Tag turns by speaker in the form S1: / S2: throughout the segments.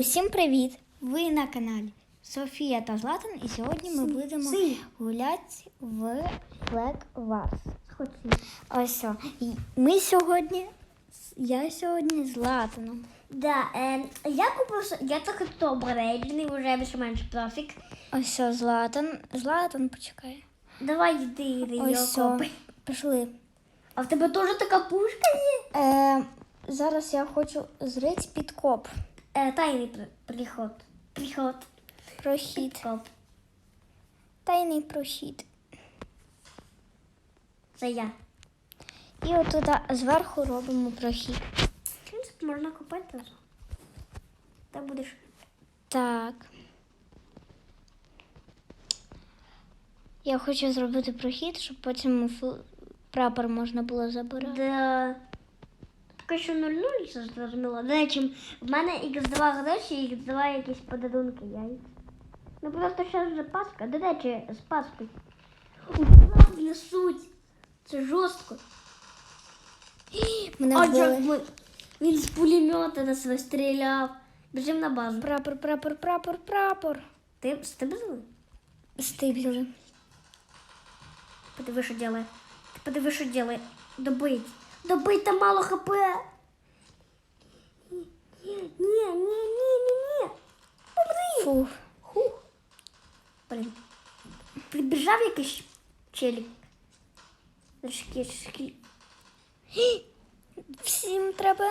S1: Усім привіт! Ви на каналі Софія та Златан, і сьогодні ми будемо гуляти в Flag Wars. Ось. Ми сьогодні. Я сьогодні з Златаном.
S2: Да, е, я купив, я трохи обрежений, вже більш-менш профік.
S1: Ось Златан. Златан, почекай.
S2: Давай йди, йди,
S1: Ось пішли.
S2: А в тебе теж така пушка є?
S1: Е, зараз я хочу зрити підкоп.
S2: Е, тайний при- приход. Приход.
S1: Прохід.
S2: Коп.
S1: Тайний прохід.
S2: Це я.
S1: І отут зверху робимо прохід.
S2: В принципі, можна купити теж. Та будеш.
S1: Так. Я хочу зробити прохід, щоб потім прапор можна було забирати.
S2: Да. Що 0-0, це зрозуміло. До речі, в мене X2 гроші, X2 якісь подарунки яйця. Ну просто зараз вже Пасха. До речі, з. Ура, несуть. Це жорстко.
S1: Мене
S2: А
S1: вбили.
S2: Він з пулемета нас вистріляв. Біжим на базу.
S1: Прапор, прапор, прапор, прапор.
S2: Ти зли?
S1: Стибли.
S2: Подиви, що ділає. Ти подиви, що ділає. Добить. Добить там мало хп. Ні, ні, ні, ні, ні. Помри.
S1: Фу.
S2: Хух. Блін. Прибіжав якийсь челік. Шкі, шкі.
S1: Всім треба.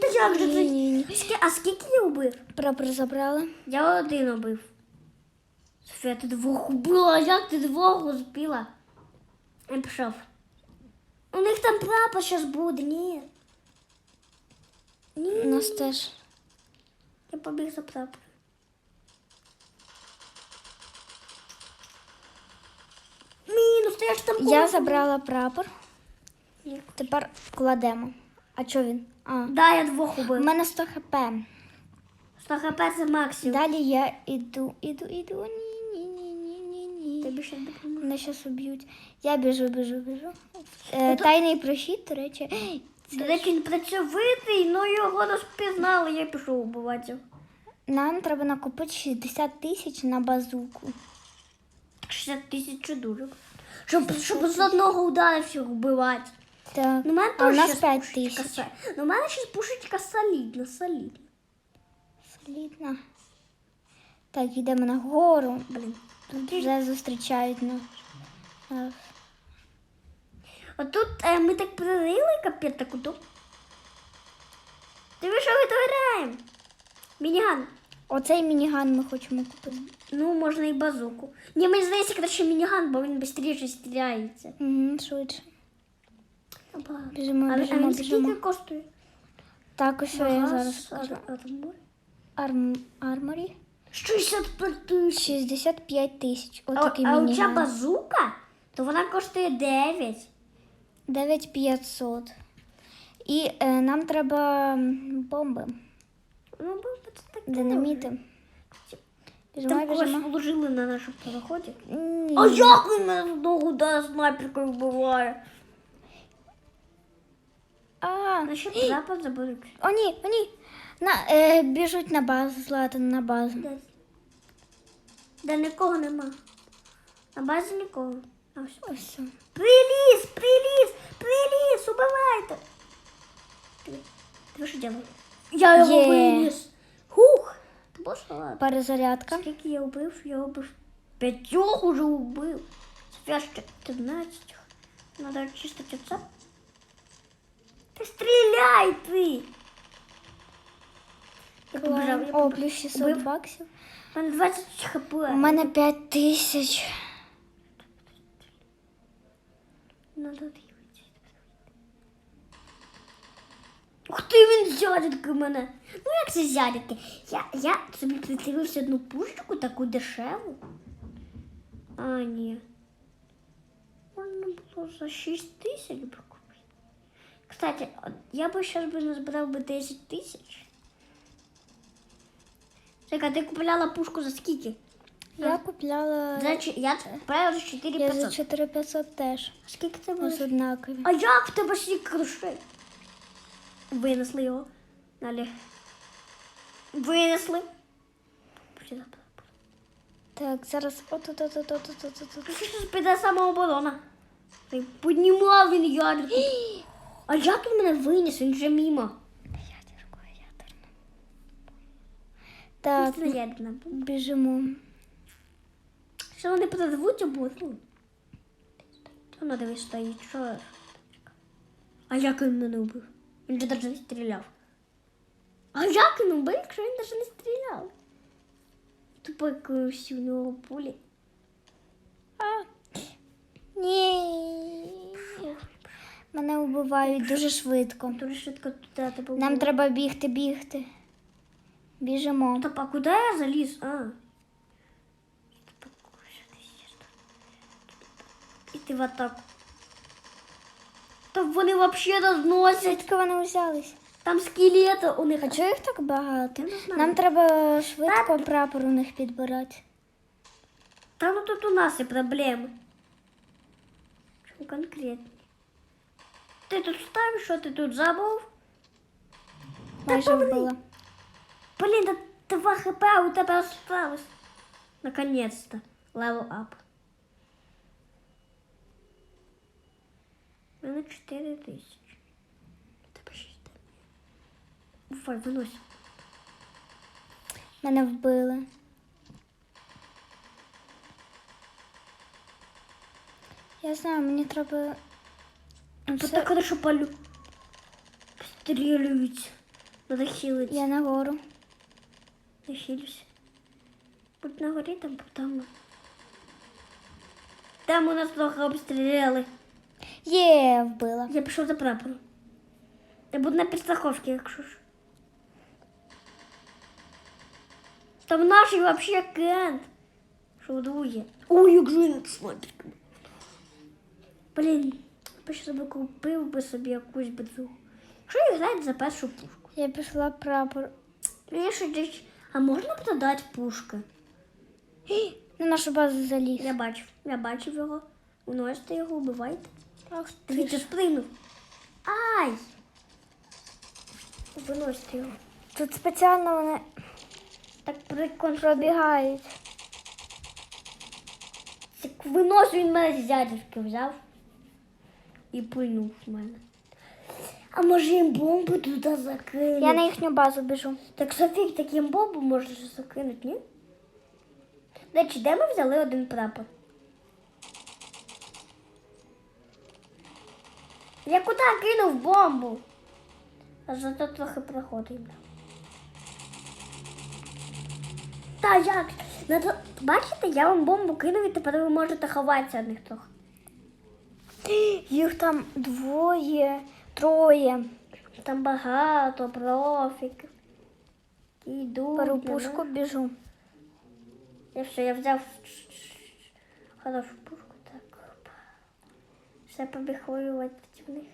S2: Та як же
S1: Ні,
S2: це?
S1: ні, ні.
S2: Скі- А скільки я убив?
S1: Прапор забрали.
S2: Я один убив. Софія, ти двох убила, як ти двох успіла? Я пішов. Них там прапор зараз буде, ні. Ні.
S1: У нас теж.
S2: Я побіг за прапором. Мінус, ти ж там
S1: Я забрала прапор. Тепер кладемо. А чого він? А.
S2: Да, я двох
S1: У
S2: убив.
S1: мене 100 хп.
S2: 100 хп це максимум.
S1: Далі я іду, іду, іду. Ні, Мене зараз уб'ють. Я біжу, біжу, біжу. Е, тайний прохід, до речі.
S2: До речі, він працьовитий, але його розпізнали, я пішов убивати.
S1: Нам треба накопити 60 тисяч на базуку.
S2: 60 тисяч дуже. Щоб, щоб з одного удару всіх вбивати.
S1: Так.
S2: Ну, мене
S1: а у нас 5 тисяч.
S2: Ну, у мене ще пушечка солідна, солідна.
S1: Солідно. Так, йдемо на гору.
S2: Блін.
S1: Вже зустрічають нас.
S2: Отут е, ми так прорили капець таку. Ти ви що витворяємо? Мініган.
S1: Оцей мініган ми хочемо купити.
S2: Ну, можна і базуку. Ні, мені здається, краще мініган, бо він швидше стріляється.
S1: Угу, швидше. Біжимо,
S2: А, а він
S1: біжимо.
S2: скільки коштує?
S1: Так, ось я зараз арморі.
S2: 65 тисяч.
S1: 65 тисяч.
S2: А,
S1: Отакий
S2: а оця
S1: мініган.
S2: базука, то вона коштує 9.
S1: 9500. І е, нам треба бомби,
S2: Ну, бо це таке.
S1: динаміти. Біжимо,
S2: Там когось
S1: біжимо.
S2: вложили на нашу переході.
S1: Ні.
S2: А як він мене з одного удара снайперкою вбиває?
S1: А,
S2: Насчет запад заберуть.
S1: о, ні, о, ні. На, е, біжуть на базу, Златан, на базу.
S2: Де? Де нікого нема. На базі нікого. А ось.
S1: Ось. все.
S2: Приліз, приліз, приліз, убивайте. Ти, ти що робиш? Я його
S1: Є.
S2: виніс. Хух. Ти боже, ладно.
S1: Перезарядка.
S2: Скільки я вбив? Я вбив. П'ятьох уже вбив. Софія ще 14. Надо очистити це. Ти стріляй ти! Я побежав, я
S1: О,
S2: побежав.
S1: плюс 600
S2: Убив.
S1: баксів.
S2: У мене 20 хп.
S1: У мене 5 тисяч.
S2: Надо дивитися. Ух ти, він зядятки мене. Ну як це зядятки? Я, я собі придивився одну пушечку таку дешеву. А, ні. Можна було за 6 тисяч би купити. Кстати, от я би зараз би назбирав би 10 тисяч. Чекай, ти купляла пушку за скільки?
S1: Я купляла.
S2: За, чи- я купляла за
S1: Я
S2: 4500.
S1: за 4500 теж.
S2: А Скільки це буде?
S1: однакові.
S2: А як в тебе стільки грошей? Винесли його. Далі. Винесли.
S1: Так, зараз от от от от от от от от.
S2: Що ж піде самооборона? Та й Піднімав він ядерку. А як він мене виніс? Він вже мімо.
S1: Так,
S2: Просто
S1: біжимо.
S2: Що вони подозвуть обозу? Вона дивись стоїть, що? А як він мене убив? Він же навіть не стріляв. А як він убив, якщо він навіть не стріляв? Тупо якоїсь у нього пулі.
S1: А. Ні. Мене вбивають дуже швидко.
S2: Дуже швидко туди
S1: Нам треба бігти, бігти. Біжимо.
S2: Стоп, а куди я заліз? А. Стоп, а що ти ще тут? Іти в атаку. Та вони взагалі розносять.
S1: Звідки вони взялись?
S2: Там скелети у них.
S1: А чого їх так багато?
S2: Я не знаю.
S1: Нам треба швидко прапор у них підбирати.
S2: Та ну тут у нас є проблеми. Що конкретно? Ти тут ставиш, що ти тут забув?
S1: Майже вбила.
S2: Блін, та 2 хп у тебе осталось. Наконец-то. Level up. У мене 4 тисячі. У Тебе 6 Уфай, винось.
S1: Мене вбили. Я знаю, мені треба.
S2: Тут
S1: Все,
S2: так хорошо палю. Стрілюють. Надо хилить.
S1: Я нагору.
S2: Я хилюсь. Будь на горі там, там. Там у нас трохи обстріляли.
S1: Є, вбила.
S2: Я пішов за прапором. Я буду на підстраховці, якщо ж. Там наш вообще кент. Що двоє. Ой, як же він снайперками. Блін, я ще собі купив би собі якусь бедзу. Що їх грати за першу пушку?
S1: Я пішла прапор.
S2: Мені ще десь... А можна продати пушки?
S1: На нашу базу заліз.
S2: Я бачив, я бачив його. Уносите його, вбивайте.
S1: Ах,
S2: Ти ж спригнув. Ай! Виносите його.
S1: Тут спеціально вони
S2: Так прикольно.
S1: пробігають.
S2: Так винос він мене з дядівки взяв і пильнув в мене. А може їм бомбу туди закинути?
S1: Я на їхню базу біжу.
S2: Так Софік, так їм бомбу можна закинути, ні? До речі, де ми взяли один прапор? Я куди кинув бомбу? А зато трохи проходимо. Та як? Надо... Бачите, я вам бомбу кинув і тепер ви можете ховатися від них трохи.
S1: Їх там двоє, троє.
S2: Там багато профіків. Йдуть.
S1: Беру
S2: на
S1: пушку,
S2: нас.
S1: біжу.
S2: Я все, я взяв хорошу пушку, так. Все побіг воювати проти них.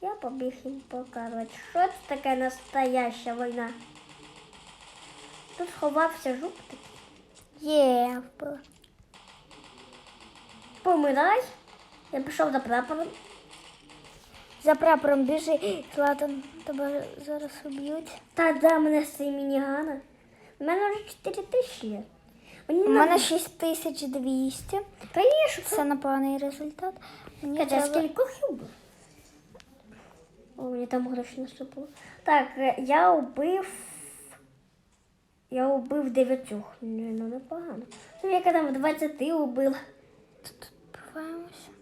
S2: Я побіг їм показувати, що це таке настояща війна. Тут ховався жук такий.
S1: Є.
S2: Помирай. Я пішов за прапором.
S1: За прапором біжи. Златан, тебе зараз уб'ють.
S2: Та да, мене з цієї мінігана. У мене вже 4 тисячі є. Мені
S1: У мене 6200.
S2: Конечно.
S1: Це непоганий результат. Мені
S2: Катя, а
S1: треба...
S2: скільки хюб? О, мені там гроші насипало. Так, е, я убив. Я убив дев'ятьох. Ні, ну непогано. Ну, яка там 20 убила.
S1: Пробиваємося.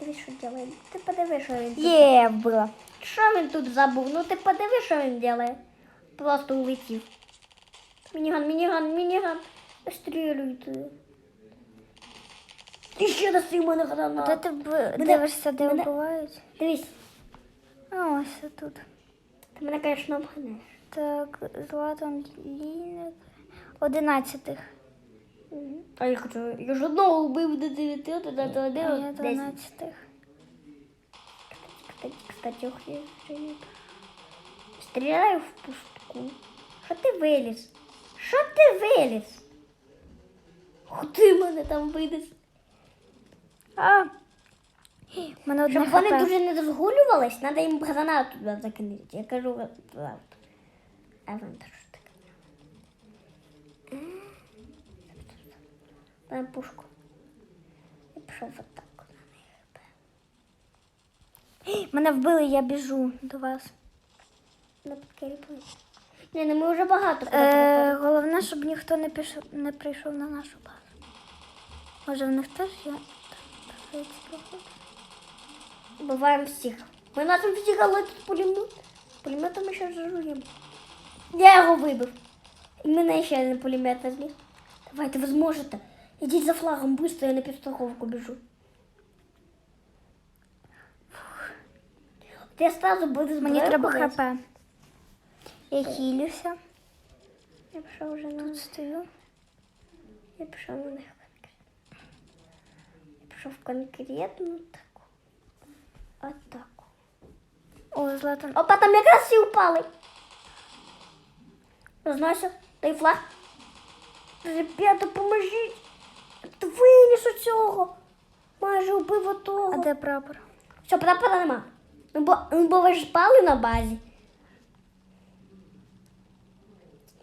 S2: Диви, що робить. Ти подиви, що він тут.
S1: Є, вбила.
S2: Що він тут забув? Ну ти подиви, що він робить. Просто улетів. Мініган, мініган, мініган. Стрілюйте. І ще даси мене гранат.
S1: ти б- дивишся, де
S2: мене-
S1: вбивають?
S2: Дивись,
S1: А ось тут.
S2: ти мене, звісно, обганеш.
S1: Так, Златан Ліник. Одинадцятих.
S2: А я хочу, я ж одного убив до 9, то до
S1: А я
S2: 1, 10.
S1: дванадцятих.
S2: Кстати, кстати, Стріляю в пустку. Що ти виліз? Що ти виліз? Ти мене там виліз.
S1: А, мене одне
S2: Щоб вони дуже не розгулювались, треба їм гранату туди закинути. Я кажу, правду. А Дай пушку. Я пішов в атаку на них.
S1: Мене вбили, я біжу до вас.
S2: Підкріплення. Ні, ну ми вже багато
S1: Е, головне, щоб ніхто не пішов, не прийшов на нашу базу. Може, в них теж є.
S2: Буваємо всіх. Ми нашим всіх але тут пулемет. Пулеметом ще жартуємо. Я його вибив. І мене ще один пулемет зліг. Давайте, ви зможете. Ідіть за флагом, быстро, я на підстраховку біжу. От Я сразу буду
S1: Мені треба
S2: зброю
S1: хп. Я хілюся.
S2: Я пішов вже на
S1: Тут стою.
S2: Я пішов на них конкретно. Я пішов в конкретну таку атаку.
S1: О, Златан.
S2: Опа, там якраз всі упали. Розносив. Дай флаг. Ребята, поможіть. Ти виніс у цього. Майже убив отого.
S1: А де прапор?
S2: Все, прапора нема. Ну, бо, ну, бо ви ж спали на базі.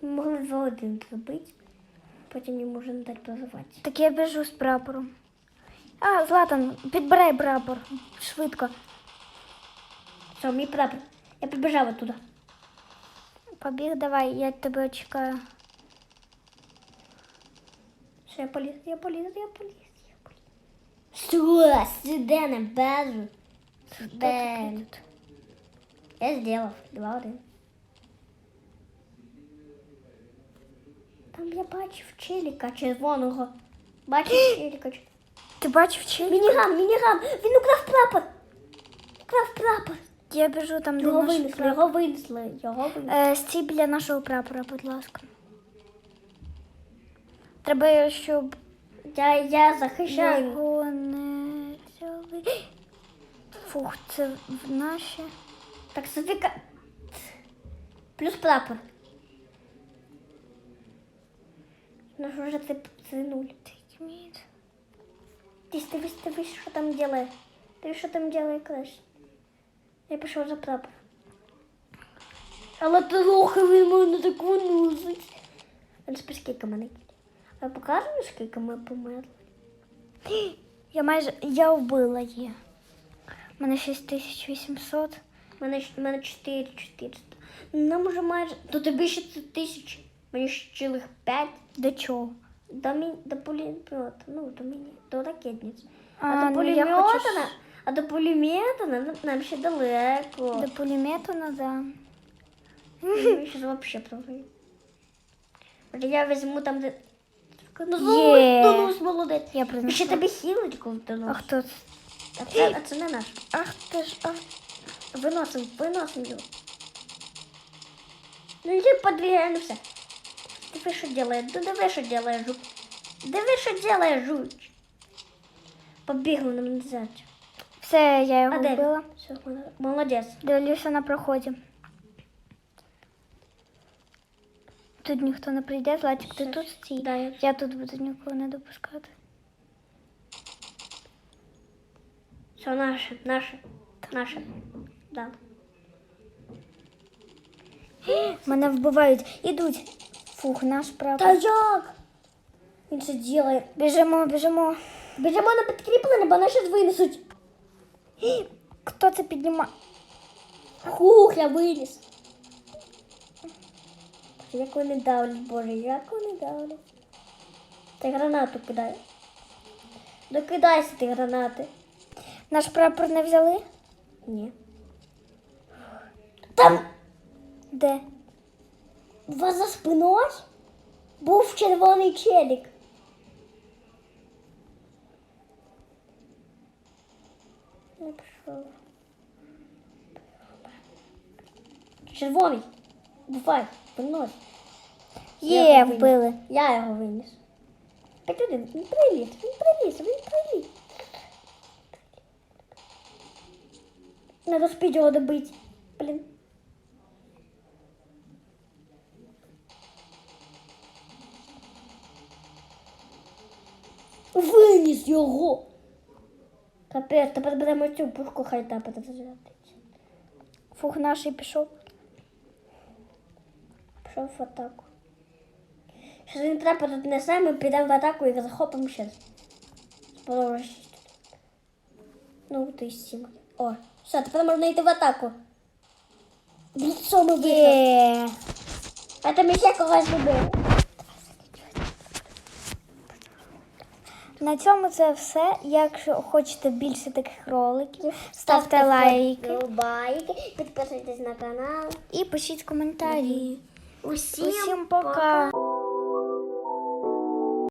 S2: Ми могли за один зробити. Потім їм можна дати позиватися.
S1: Так я біжу з прапором. А, Златан, підбирай прапор. Швидко.
S2: Все, мій прапор. Я побіжав оттуда.
S1: Побіг, давай, я тебе чекаю.
S2: Все, я поліз, я поліз, я поліз, я поліз. Все, сюди на базу. Сюди. Я сделав. Два один. Там я бачив челіка червоного. Бачив челіка. чер-
S1: Ти бачив чи?
S2: Мініган, мініган. Він украв прапор. Украв прапор.
S1: Я біжу там, де
S2: Його
S1: наш
S2: винесли,
S1: прапор.
S2: його винесли, його винесли.
S1: Е, стій біля нашого прапора, будь ласка. Треба, щоб
S2: Я, я захищаю.
S1: його не взяли. Фух, це в наші.
S2: Так, Софіка. Плюс прапор. Ну що вже це, це нуль.
S1: Take me.
S2: Дивись, дивись, дивись, що там делає. Дивись, що там делає Клеш. Я пішов за прапор. Але трохи він мене так виносить. Він спи скільки мене кіль. А покажемо, скільки ми померли?
S1: Я майже. Я вбила її. У мене 6800.
S2: У мене, мене 4 400. Нам уже майже... До тебе ще це тисячі. Мені ще цілих 5.
S1: До чого?
S2: До, мі... до пулемета. Ну, до мені. До ракетниць. А,
S1: А,
S2: до
S1: ну, я хочу
S2: а до пулемета нам, нам ще далеко.
S1: До пулемету надо.
S2: Я сейчас вообще провалю. Я візьму там, де... Ну,
S1: Є.
S2: Донус, молодець.
S1: Я
S2: І ще
S1: принесла.
S2: тобі хілочку
S1: А хто це?
S2: А це, а це не наш.
S1: Ах ти ж, ах.
S2: Виносим, виносим його. Ну йди подвигай, ну все. Диви, що делає, ну диви, що делає жук. Диви, що делає жуч. Побігли нам назад.
S1: Все, я його
S2: А
S1: вбила.
S2: Все, молодець.
S1: Дивлюся на проході. Тут ніхто не прийде, Златик, ти тут стій.
S2: Да, я-
S1: Я тут буду нікого не допускати.
S2: Все, наше, наше, наше. Да.
S1: Мене вбивають. Ідуть. Фух, наш прапор.
S2: Та як? Він це делає.
S1: Біжимо, біжимо.
S2: Біжимо на підкріплення, бо наші винесуть.
S1: Хто це піднімає?
S2: Хух, я виніс. Як вони давлять, боже, як вони давлять. Ти гранату кидай. Докидайся ти гранати.
S1: Наш прапор не взяли?
S2: Ні. Там
S1: Де?
S2: у вас за спиною був червоний челік. Не пішов. Червоний. Бувай, Я
S1: Є, вбили.
S2: Я його виніс. Так один, він приліз, він приліз, він приліз. Надо спіть його добити. Блін. Виніс його. Капець, тепер беремо цю пушку, хай та перезарядиться.
S1: Фух, наший пішов.
S2: Пішов в атаку. Що він трапа тут несе, ми підемо в атаку і захопимо ще. Сподобалось. Ну, ти сім. О, все, тепер можна йти в атаку. Бліцо ми вийшли. А там ще когось любили.
S1: На цьому це все. Якщо хочете більше таких роликів, ставте лайки
S2: лайки, підписуйтесь на канал.
S1: і пишіть коментарі.
S2: Усім,
S1: Усім пока.